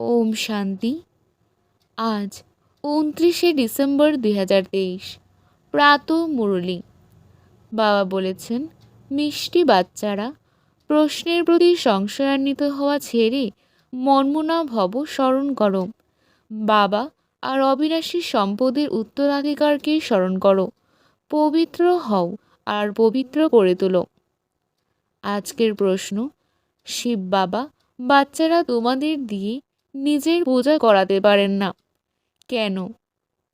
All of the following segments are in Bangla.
ওম শান্তি। আজ উনত্রিশে ডিসেম্বর দুই হাজার তেইশ, প্রাত মুরলী। বাবা বলেছেন, মিষ্টি বাচ্চারা প্রশ্নের প্রতি সংশয়ান্বিত হওয়া ছেড়ে মনমনা ভব স্মরণ করো। বাবা আর অবিনাশী সম্পদের উত্তরাধিকারকে স্মরণ করো। পবিত্র হও আর পবিত্র করে তোলো। আজকের প্রশ্ন, শিব বাবা, বাচ্চারা তোমাদের দিয়ে নিজের পূজা করাতে পারেন না। কেন?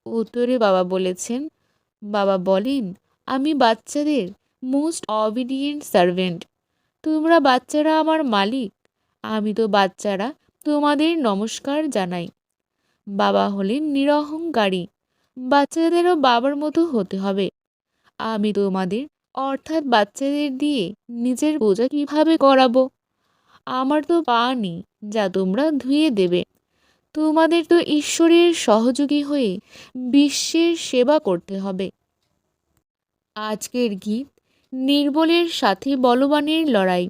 উত্তরে বাবা বলেছেন, বাবা বলেন, আমি বাচ্চাদের মোস্ট অবিডিয়েন্ট সার্ভেন্ট তোমরা বাচ্চারা আমার মালিক। আমি তো বাচ্চারা তোমাদের নমস্কার জানাই। বাবা হলেন নিরহংকারী। বাচ্চাদেরও বাবার মতো হতে হবে। আমি তোমাদের, অর্থাৎ বাচ্চাদের দিয়ে নিজের পূজা কীভাবে করাবো? আমার তো পা নেই। যা তোমরা ধুয়ে দেবে। তোমাদের তো ঈশ্বরের সহযোগী হয়ে বিশ্বের সেবা করতে হবে। আজকের গীত নির্বলের সাথে বলবানের লড়াই।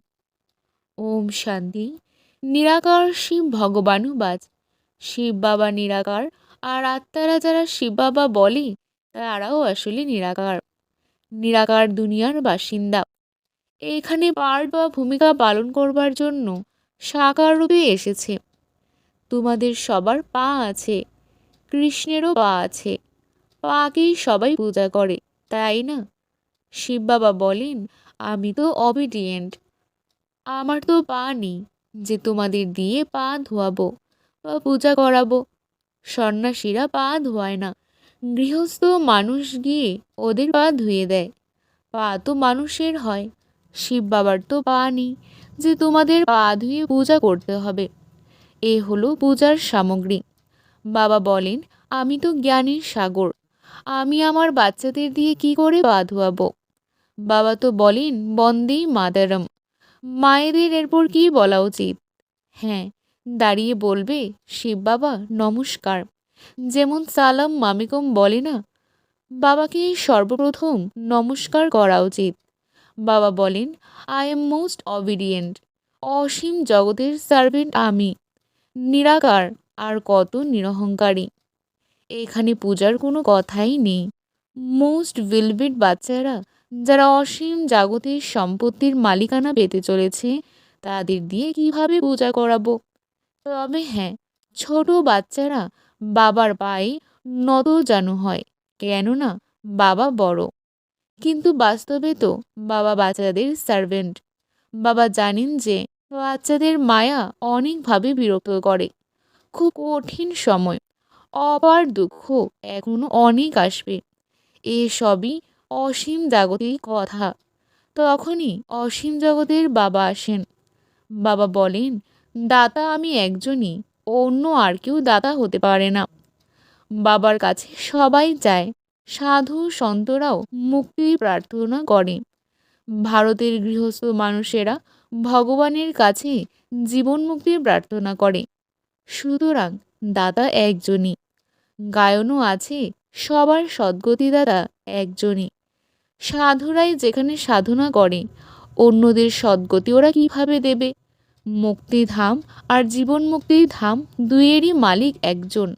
ওম শান্তি, নিরাকার শিব ভগবানুবাজ শিব বাবা নিরাকার, আর আত্মারা যারা শিব বাবা বলে, তারাও আসলে নিরাকার। নিরাকার দুনিয়ার বাসিন্দা। এইখানে পার্ট বা ভূমিকা পালন করবার জন্য সাকার রূপে এসেছে। তোমাদের সবার পা আছে, কৃষ্ণেরও পা আছে। পাকেই সবাই পূজা করে, তাই না? শিব বাবা বলেন, আমি তো অবিডিয়েন্ট আমার তো পা নেই যে তোমাদের দিয়ে পা ধোয়াবো বা পূজা করাবো। সন্ন্যাসীরা পা ধোয়ায় না। গৃহস্থ মানুষ গিয়ে ওদের পা ধুয়ে দেয়। পা তো মানুষের হয়, শিব বাবার তো পা নেই। যে তোমাদের পা ধুয়ে পূজা করতে হবে। এ হলো পূজার সামগ্রী। বাবা বলেন, আমি তো জ্ঞানের সাগর। আমি আমার বাচ্চাদের দিয়ে কি করে পা ধোয়াবো বাবা তো বলেন বন্দেই মাদারম মায়েদের এরপর কি বলা উচিত? হ্যাঁ দাঁড়িয়ে বলবে, শিব বাবা, নমস্কার। যেমন সালাম মামিকম বলে না বাবাকে সর্বপ্রথম নমস্কার করা উচিত। বাবা বলেন আই এম মোস্ট অবিডিয়েন্ট অসীম জগতের সার্ভেন্ট আমি। নিরাকার, আর কত নিরহংকারী। এখানে পূজার কোনো কথাই নেই। মোস্ট ভিলবিট বাচ্চারা, যারা অসীম জাগতিক সম্পত্তির মালিকানা পেতে চলেছে, তাদের দিয়ে কীভাবে পূজা করাবো? তবে হ্যাঁ ছোট বাচ্চারা বাবার পায়ে নত জানু হয়, কেননা বাবা বড়। কিন্তু বাস্তবে তো বাবা বাচ্চাদের সার্ভেন্ট বাবা জানেন যে বাচ্চাদের মায়া অনেকভাবে বিরক্ত করে। খুব কঠিন সময়। অপার দুঃখ এখনও অনেক আসবে। এসবই অসীম জাগতিক কথা। তখনই অসীম জগতের বাবা আসেন। বাবা বলেন, দাতা আমি একজনই, অন্য আর কেউ দাতা হতে পারে না। বাবার কাছে সবাই যায়। সাধু সন্তরাও মুক্তি প্রার্থনা করে। ভারতের গৃহস্থ মানুষেরা ভগবানের কাছে জীবন মুক্তির প্রার্থনা করে। সুতরাং দাতা একজনই। গায়নও আছে সবার সদ্গতিদাতা একজনই। সাধুরাই যেখানে সাধনা করে, অন্যদের সদ্গতি ওরা কীভাবে দেবে? মুক্তিধাম আর জীবন মুক্তির ধাম দুইয়েরই মালিক একজন।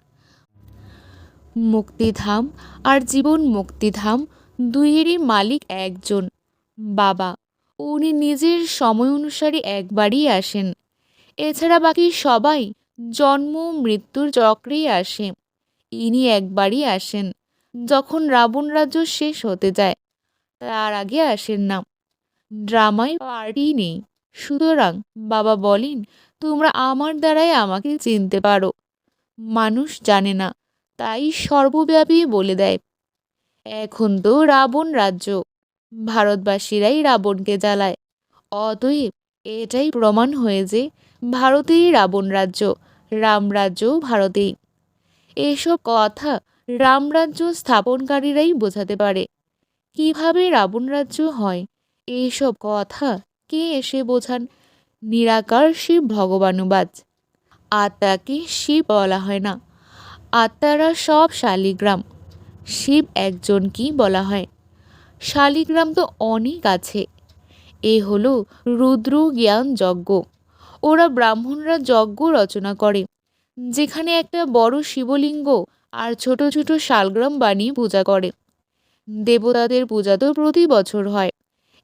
মুক্তিধাম আর জীবন মুক্তিধাম দুইয়েরই মালিক একজন, বাবা। উনি নিজের সময় অনুসারে একবারই আসেন। এছাড়া বাকি সবাই জন্ম, মৃত্যুর চক্রেই আসে। ইনি একবারই আসেন, যখন রাবণ রাজ্য শেষ হতে যায়। তার আগে আসেন না। ড্রামায় পার্টি নেই। সুতরাং বাবা বলেন, তোমরা আমার দ্বারাই আমাকে চিনতে পারো। মানুষ জানে না। তাই সর্বব্যাপী বলে দেয়। এখন তো রাবণ রাজ্য। ভারতবাসীরাই রাবণকে জ্বালায়। অতএব এটাই প্রমাণ হয়ে যে ভারতেই রাবণ রাজ্য রামরাজ্য ভারতেই। এসব কথা রামরাজ্য স্থাপনকারীরাই বোঝাতে পারে। কীভাবে রাবণ রাজ্য হয়? এইসব কথা কে এসে বোঝান? নিরাকার শিব ভগবানুবাজ আত্মাকে শিব বলা হয় না। আত্মারা সব শালিগ্রাম। শিব একজন কি বলা হয়? শালিগ্রাম তো অনেক আছে। এ হলো রুদ্র জ্ঞান যজ্ঞ। ওরা ব্রাহ্মণরা যজ্ঞ রচনা করে। যেখানে একটা বড় শিবলিঙ্গ আর ছোট ছোট শালগ্রাম বানিয়ে পূজা করে। দেবতাদের পূজা তো প্রতি বছর হয়।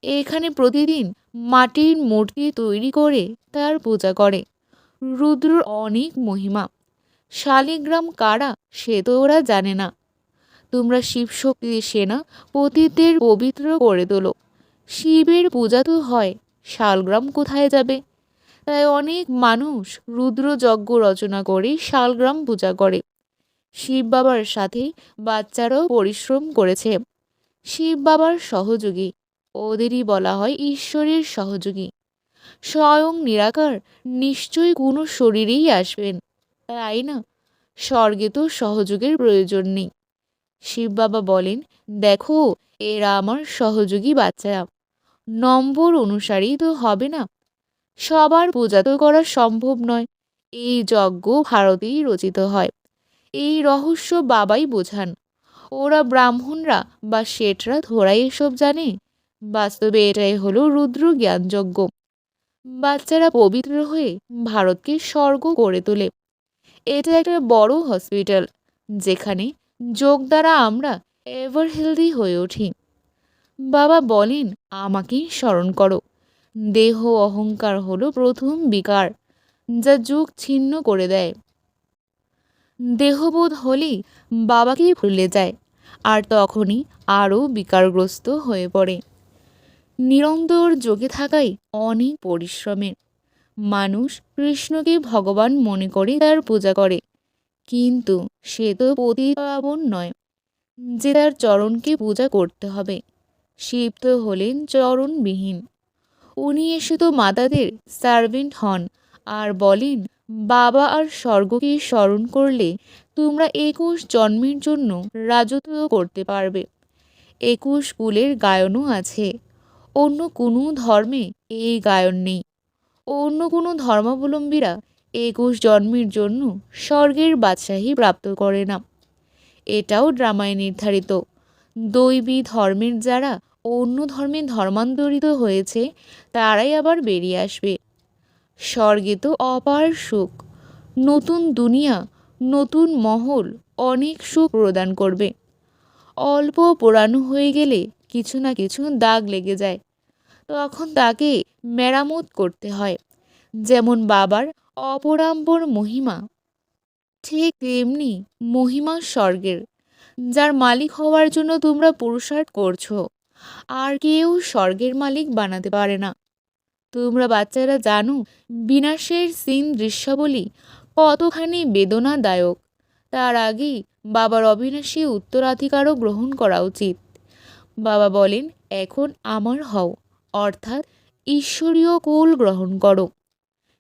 এখানে প্রতিদিন মাটির মূর্তি তৈরি করে তার পূজা করে। রুদ্রর অনেক মহিমা। শালিগ্রাম কারা, সে তো ওরা জানে না। তোমরা শিবশক্তির সেনা পতিতদের পবিত্র করে তোলো। শিবের পূজা তো হয়, শালগ্রাম কোথায় যাবে? তাই অনেক মানুষ রুদ্রযজ্ঞ রচনা করে শালগ্রাম পূজা করে। শিব বাবার সাথে বাচ্চারাও পরিশ্রম করেছে। শিব বাবার সহযোগী, ওদেরই বলা হয় ঈশ্বরের সহযোগী। স্বয়ং নিরাকার, নিশ্চয়ই কোনো শরীরেই আসবেন। তাই না? স্বর্গে তো সহযোগের প্রয়োজন নেই। শিব বাবা বলেন, দেখো, এরা আমার সহযোগী বাচ্চারা নম্বর অনুসারেই তো হবে না। সবার পূজা তো করা সম্ভব নয়। এই যজ্ঞ ভারতেই রচিত হয়। এই রহস্য বাবাই বোঝান। ওরা ব্রাহ্মণরা বা শেঠরা ধরাই এসব জানে। বাস্তবে এটাই হলো রুদ্র জ্ঞানযজ্ঞ। বাচ্চারা পবিত্র হয়ে ভারতকে স্বর্গ করে তোলে। এটা একটা বড় হসপিটাল, যেখানে যোগ দ্বারা আমরা এভার হেলদি হয়ে উঠি। বাবা বলেন, আমাকেই স্মরণ করো। দেহ অহংকার হলো প্রথম বিকার, যা যুগ ছিন্ন করে দেয়। দেহবোধ হলেই বাবাকেই ভুলে যায়, আর তখনই আরও বিকারগ্রস্ত হয়ে পড়ে। নিরন্তর যোগে থাকাই অনেক পরিশ্রমের। মানুষ কৃষ্ণকে ভগবান মনে করে তার পূজা করে। কিন্তু সে তো পতিতাবন নয়, যে তার চরণকে পূজা করতে হবে। শিব তো হলেন চরণবিহীন। উনি এসে তো মাতাদের সার্ভেন্ট হন আর বলেন, বাবা আর স্বর্গকে স্মরণ করলে তোমরা একুশ জন্মের জন্য রাজত্ব করতে পারবে। একুশ কুলের গায়নও আছে। অন্য কোনো ধর্মে এই গায়ন নেই। অন্য কোনো ধর্মাবলম্বীরা একুশ জন্মের জন্য স্বর্গের বাদশাহী প্রাপ্ত করে না। এটাও ড্রামায় নির্ধারিত। দৈবী ধর্মের যারা অন্য ধর্মে ধর্মান্তরিত হয়েছে, তারাই আবার বেরিয়ে আসবে। স্বর্গে তো অপার সুখ। নতুন দুনিয়া, নতুন মহল অনেক সুখ প্রদান করবে। অল্প পোড়ানো হয়ে গেলে কিছু না কিছু দাগ লেগে যায়। তখন তাকে মেরামত করতে হয়, যেমন বাবার অপরাম্বর মহিমা। ঠিক তেমনি মহিমা স্বর্গের, যার মালিক হওয়ার জন্য তোমরা পুরুষার্থ করছ, আর কেউ স্বর্গের মালিক বানাতে পারে না। তোমরা বাচ্চারা জানো, বিনাশের সিন দৃশ্যাবলী কতখানি বেদনাদায়ক। তার আগেই বাবার অবিনাশী উত্তরাধিকারও গ্রহণ করা উচিত। বাবা বলেন, এখন আমার হও। অর্থাৎ ঈশ্বরীয় কুল গ্রহণ করো।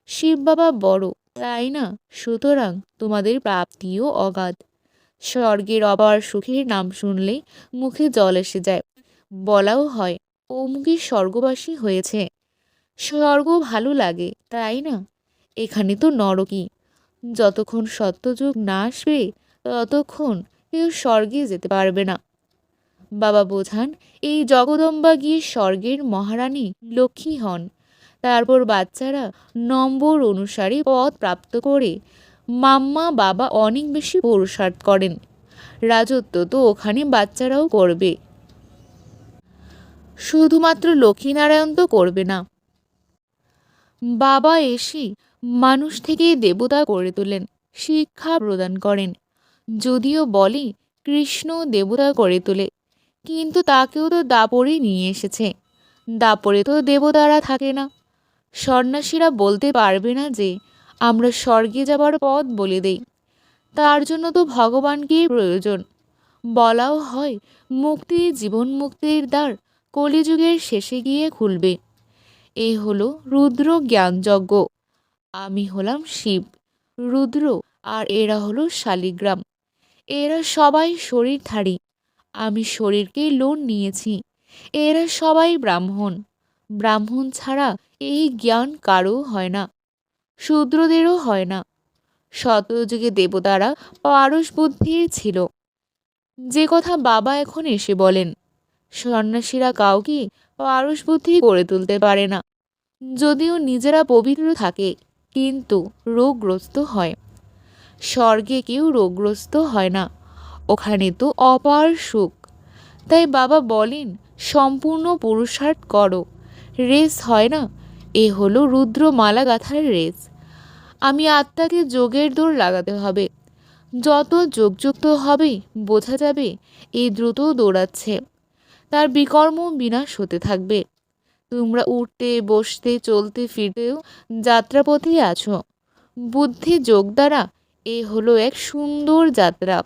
শিব বাবা বড়, তাই না? সুতরাং তোমাদের প্রাপ্তিও অগাধ। স্বর্গের অবার সুখের নাম শুনলে মুখে জল এসে যায়। বলাও হয় অমুকে স্বর্গবাসী হয়েছে। স্বর্গ ভালো লাগে, তাই না? এখানে তো নরকই। যতক্ষণ সত্যযুগ না আসবে, ততক্ষণ কেউ স্বর্গে যেতে পারবে না। বাবা বোঝান, এই জগদম্বা গিয়ে স্বর্গের মহারানী লক্ষ্মী হন। তারপর বাচ্চারা নম্বর অনুসারে পদ প্রাপ্ত করে মাম্মা বাবা অনেক বেশি পুরুষার্থ করেন। রাজত্ব তো ওখানে বাচ্চারাও করবে। শুধুমাত্র লক্ষ্মীনারায়ণ তো করবে না। বাবা এসে মানুষ থেকে দেবতা করে তোলেন, শিক্ষা প্রদান করেন। যদিও বলে কৃষ্ণ দেবতা করে তোলে কিন্তু তাকেও তো দাপরে নিয়ে এসেছে। দাপরে তো দেবতারা থাকে না। সন্ন্যাসীরা বলতে পারবে না যে আমরা স্বর্গে যাবার পথ বলে দেই। তার জন্য তো ভগবানকেই প্রয়োজন। বলাও হয়, মুক্তি জীবন মুক্তির দ্বার কলিযুগের শেষে গিয়ে খুলবে। এ হলো রুদ্র জ্ঞানযজ্ঞ। আমি হলাম শিব, রুদ্র আর এরা হলো শালিগ্রাম। এরা সবাই শরীর শরীরধারী। আমি শরীরকে লোন নিয়েছি। এরা সবাই ব্রাহ্মণ। ব্রাহ্মণ ছাড়া এই জ্ঞান কারও হয় না, শূদ্রদেরও হয় না। শতযুগে দেবতারা পারস বুদ্ধির ছিল। যে কথা বাবা এখন এসে বলেন, সন্ন্যাসীরা কাউকে পারস বুদ্ধি করে তুলতে পারে না। যদিও নিজেরা পবিত্র থাকে, কিন্তু রোগগ্রস্ত হয়। স্বর্গে কেউ রোগগ্রস্ত হয় না। ওখানে তো অপার সুখ। তাই বাবা বলেন, সম্পূর্ণ পুরুষার্থ করো। রেস হয় না? এ হলো রুদ্রমালা গাথার রেস। আমি আত্মাকে যোগের দৌড় লাগাতে হবে। যত যোগযুক্ত হবে, বোঝা যাবে এই দ্রুত দৌড়াচ্ছে। তার বিকর্ম বিনাশ হতে থাকবে। তোমরা উঠতে, বসতে, চলতে, ফিরতেও যাত্রাপথে আছো। বুদ্ধি যোগ দ্বারা এ হলো এক সুন্দর যাত্রা।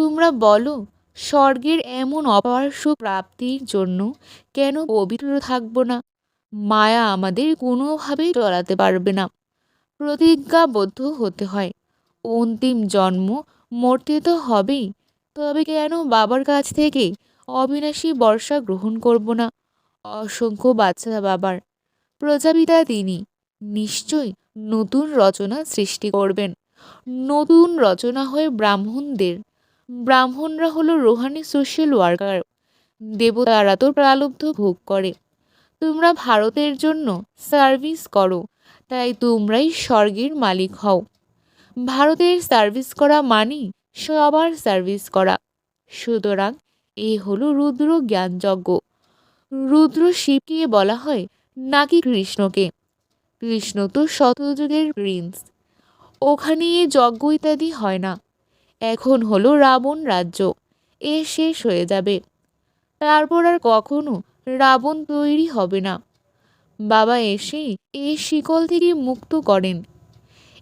তোমরা বলো, স্বর্গের এমন অপার সুখ প্রাপ্তির জন্য কেন পবিত্র থাকব না? মায়া আমাদের কোনোভাবেই চলাতে পারবে না। প্রতিজ্ঞাবদ্ধ হতে হয়। অন্তিম জন্ম মরতে তো হবেই, তবে কেন বাবার কাছ থেকে অবিনাশী বর্ষা গ্রহণ করব না? অসংখ্য বাচ্চা বাবার। প্রজাপিতা তিনি নিশ্চয় নতুন রচনা সৃষ্টি করবেন। নতুন রচনা হয়ে ব্রাহ্মণদের ব্রাহ্মণরা হলো রোহানি সোশ্যাল ওয়ার্কার। দেবতারা তো প্রালব্ধ ভোগ করে। তোমরা ভারতের জন্য সার্ভিস করো, তাই তোমরাই স্বর্গের মালিক হও। ভারতের সার্ভিস করা মানেই সবার সার্ভিস করা। সুতরাং এ হলো রুদ্র জ্ঞানযজ্ঞ। রুদ্র শিবকে বলা হয় নাকি কৃষ্ণকে। কৃষ্ণ তো শতযুগের প্রিন্স। ওখানে এ যজ্ঞ ইত্যাদি হয় না। এখন হলো রাবণ রাজ্য। এ শেষ হয়ে যাবে। তারপর আর কখনো রাবণ তৈরি হবে না। বাবা এসে এই শিকল থেকে মুক্ত করেন।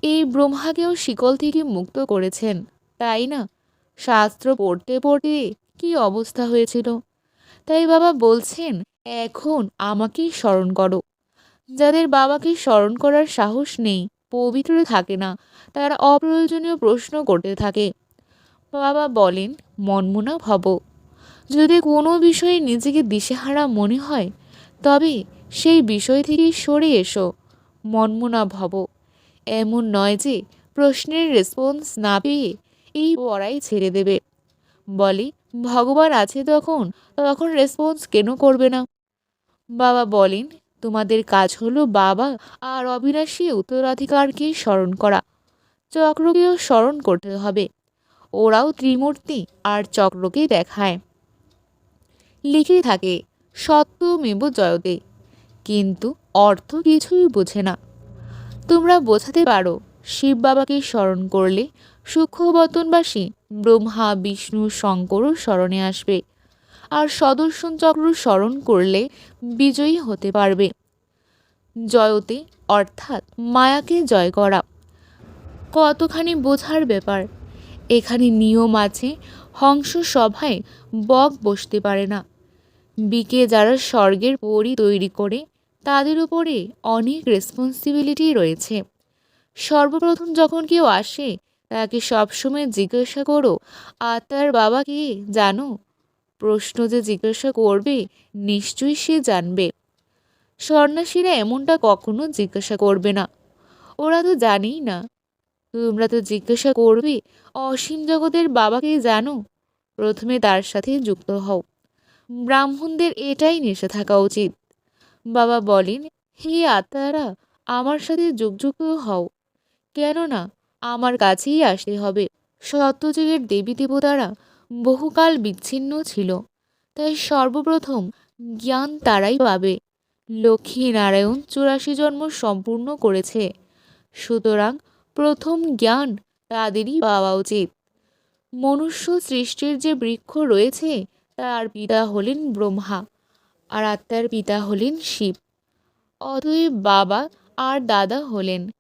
এই ব্রহ্মাকেও শিকল থেকে মুক্ত করেছেন। তাই না? শাস্ত্র পড়তে পড়তে কি অবস্থা হয়েছিল? তাই বাবা বলছেন, এখন আমাকেই স্মরণ করো। যাদের বাবাকে স্মরণ করার সাহস নেই, পবিত্র থাকে না। তারা অপ্রয়োজনীয় প্রশ্ন করতে থাকে। বাবা বলেন, মনমনা ভব। যদি কোনো বিষয়ে নিজেকে দিশেহারা মনে হয়, তবে সেই বিষয় থেকে সরে এসো। মনমনা ভব। এমন নয় যে প্রশ্নের রেসপন্স না পেয়ে এই পড়াই ছেড়ে দেবে। বলে, ভগবান আছে তখন তখন রেসপন্স কেন করবে না? বাবা বলেন, তোমাদের কাজ হলো বাবা আর অবিনাশী উত্তরাধিকারকে স্মরণ করা। চক্রকেও স্মরণ করতে হবে। ওরাও ত্রিমূর্তি আর চক্রকে দেখায়। লিখে থাকে, সত্যমেব জয়তে। কিন্তু অর্থ কিছুই বোঝে না। তোমরা বোঝাতে পারো, শিব বাবাকে স্মরণ করলে সূক্ষ্মবতনবাসী ব্রহ্মা, বিষ্ণু শঙ্করও স্মরণে আসবে। আর সদর্শন চক্র স্মরণ করলে বিজয়ী হতে পারবে। জয়তে অর্থাৎ মায়াকে জয় করা। কতখানি বোঝার ব্যাপার। এখানে নিয়ম আছে, হংস সভায় বক বসতে পারে না। বিকে যারা স্বর্গের পরি তৈরি করে, তাদের উপরে অনেক রেসপন্সিবিলিটি রয়েছে। সর্বপ্রথম যখন কেউ আসে, তাকে সবসময় জিজ্ঞাসা করো, আর তার বাবা কে জানো? প্রশ্ন যে জিজ্ঞাসা করবে, নিশ্চয়ই সে জানবে। সন্ন্যাসীরা এমনটা কখনো জিজ্ঞাসা করবে না। ওরা তো জানেই না তোমরা তো জিজ্ঞাসা করবে, অসীম জগতের বাবাকে জানো। প্রথমে তার সাথে যুক্ত হও। ব্রাহ্মণদের এটাই নেশা থাকা উচিত। বাবা বলেন, হে আত্মারা, আমার সাথে যুগযুক্ত হও। কেননা, আমার কাছেই আসতে হবে। সত্যযুগের দেবী দেবতারা বহুকাল বিচ্ছিন্ন ছিল। তাই সর্বপ্রথম জ্ঞান তারাই পাবে। লক্ষ্মী নারায়ণ চুরাশি জন্ম সম্পূর্ণ করেছে। সুতরাং প্রথম জ্ঞান তাদেরই পাওয়া উচিত। মনুষ্য সৃষ্টির যে বৃক্ষ রয়েছে, তার পিতা হলেন ব্রহ্মা আর আত্মার পিতা হলেন শিব। অতএব বাবা আর দাদা হলেন,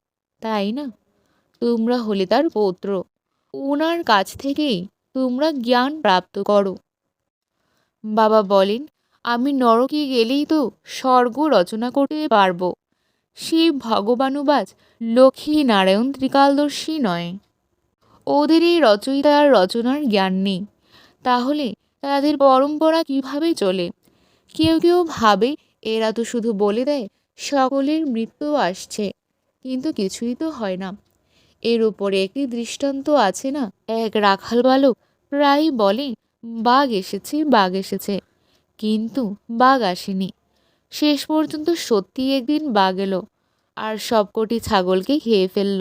তাই না? তোমরা হলে তার পৌত্র। ওনার কাছ থেকেই তোমরা জ্ঞান প্রাপ্ত করো। বাবা বলেন, আমি নরকে গেলেই তো স্বর্গ রচনা করতে পারব। শিব ভগবানুবাজ লক্ষ্মী নারায়ণ ত্রিকালদর্শী নয়। ওদের এই রচয়িতার রচনার জ্ঞান নেই। তাহলে তাদের পরম্পরা কীভাবে চলে? কেউ কেউ ভাবে, এরা তো শুধু বলে দেয়, সকলের মৃত্যু আসছে। কিন্তু কিছুই তো হয় না। এর উপরে একটি দৃষ্টান্ত আছে না? এক রাখাল বালক প্রায় বলে, বাঘ এসেছে বাঘ এসেছে। কিন্তু বাঘ আসেনি। শেষ পর্যন্ত সত্যি একদিন বাঘ এলো আর সবকটি ছাগলকে খেয়ে ফেলল।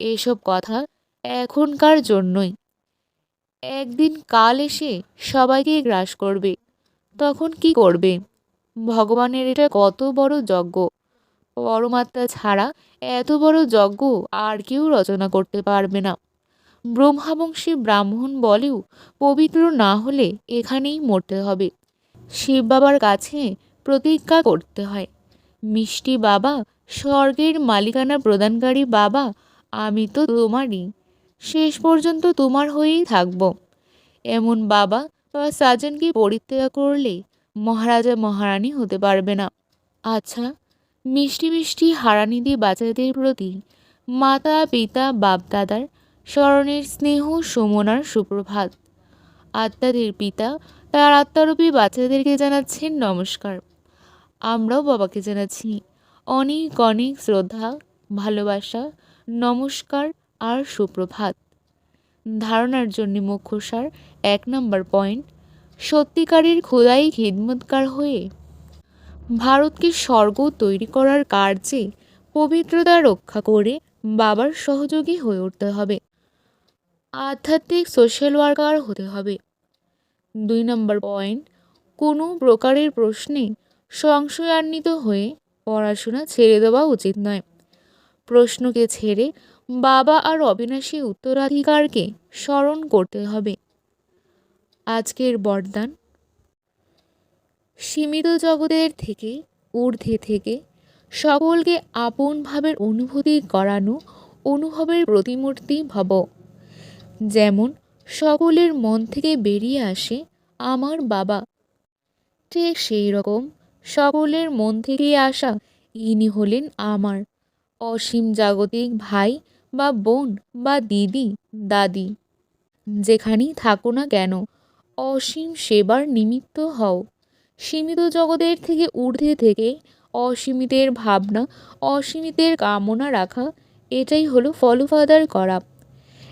এসব কথা এখনকার জন্যই। একদিন কাল এসে সবাইকে গ্রাস করবে, তখন কি করবে? ভগবানের এটা কত বড় যজ্ঞ। পরমাত্মা ছাড়া এত বড় যজ্ঞ আর কেউ রচনা করতে পারবে না। ব্রহ্মাবংশী ব্রাহ্মণ বলেও পবিত্র না হলে এখানেই মরতে হবে। শিব বাবার কাছে প্রতিজ্ঞা করতে হয়। মিষ্টি বাবা, স্বর্গের মালিকানা প্রদানকারী বাবা, আমি তো তোমারই। শেষ পর্যন্ত তোমার হয়েই থাকব। এমন বাবা বা সাজনকে পরিত্যাগ করলে মহারাজা মহারানী হতে পারবে না। আচ্ছা মিষ্টি মিষ্টি হারানিদি বাচ্চাদের প্রতি মাতা, পিতা বাপ দাদার স্মরণের স্নেহ সুমনার সুপ্রভাত। আত্মাদের পিতা, তার আত্মারূপী বাচ্চাদেরকে জানাচ্ছেন নমস্কার। আমরাও বাবাকে জানাচ্ছি। অনেক অনেক শ্রদ্ধা, ভালোবাসা, নমস্কার আর সুপ্রভাত। ধারণার জন্য মুখ্যসার এক নম্বর পয়েন্ট, সত্যিকারের খোদাই খিদমতকার হয়ে। ভারতকে স্বর্গ তৈরি করার কার্যে পবিত্রতা রক্ষা করে বাবার সহযোগী হয়ে উঠতে হবে। আধ্যাত্মিক সোশ্যাল ওয়ার্কার হতে হবে। দুই নম্বর পয়েন্ট, কোনো প্রকারের প্রশ্নে সংশয়ান্বিত হয়ে পড়াশোনা ছেড়ে দেওয়া উচিত নয়। প্রশ্নকে ছেড়ে বাবা আর অবিনাশী উত্তরাধিকারকে স্মরণ করতে হবে। আজকের বরদান। সীমিত জগতের থেকে, ঊর্ধ্বে থেকে সকলকে আপন ভাবের অনুভূতি করানো অনুভবের প্রতিমূর্তি ভব। যেমন, সকলের মন থেকে বেরিয়ে আসে আমার বাবা। ঠিক সেই রকম সকলের মন থেকে আসা ইনি হলেন আমার। অসীম জাগতিক ভাই বা বোন বা দিদি, দাদি, যেখানেই থাকো না কেন, অসীম সেবার নিমিত্ত হও। সীমিত জগতের থেকে ঊর্ধ্বে থেকে অসীমিতের ভাবনা, অসীমিতের কামনা রাখা, এটাই হলো ফলোফাদার করা।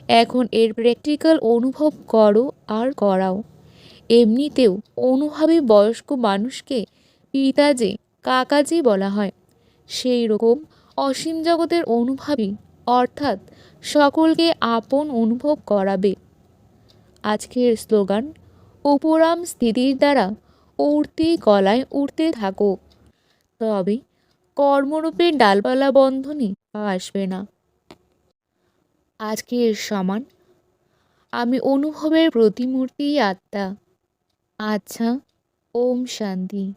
এখন এর প্র্যাকটিক্যাল অনুভব করো আর করাও। এমনিতেও অনুভবী বয়স্ক মানুষকে পিতাজি, কাকাজি বলা হয়। সেই রকম অসীম জগতের অনুভবী অর্থাৎ সকলকে আপন অনুভব করাবে। আজকের স্লোগান, উপরাম স্থিতির দ্বারা উঠতে গলায় উঠতে থাকো। তবে কর্মরূপে ডালপালা বন্ধনে আসবে না। আজকের সমান, আমি অনুভবের প্রতিমূর্তি আত্মা। আচ্ছা ওম শান্তি।